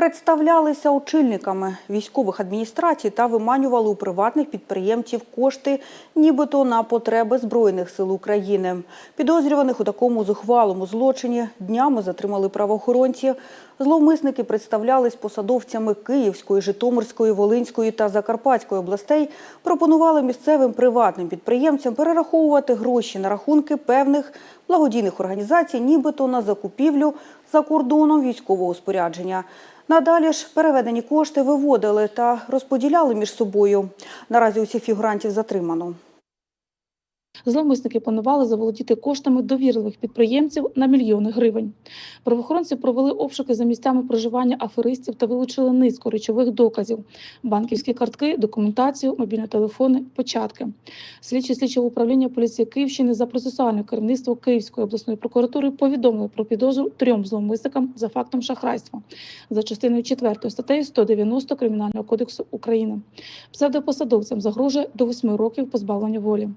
Представлялися очільниками військових адміністрацій та виманювали у приватних підприємців кошти, нібито на потреби Збройних сил України. Підозрюваних у такому зухвалому злочині днями затримали правоохоронці. Зловмисники представлялись посадовцями Київської, Житомирської, Волинської та Закарпатської областей. Пропонували місцевим приватним підприємцям перераховувати гроші на рахунки певних благодійних організацій, нібито на закупівлю за кордоном військового спорядження. Надалі ж переведені кошти виводили та розподіляли між собою. Наразі усіх фігурантів затримано. Зловмисники планували заволодіти коштами довірливих підприємців на мільйони гривень. Правоохоронці провели обшуки за місцями проживання аферистів та вилучили низку речових доказів: банківські картки, документацію, мобільні телефони, початки. Слідчі слідчого управління поліції Київщини за процесуальне керівництво Київської обласної прокуратури повідомили про підозру трьом зловмисникам за фактом шахрайства за частиною 4 статтею 190 Кримінального кодексу України. Псевдопосадовцям загрожує до 8 років позбавлення волі.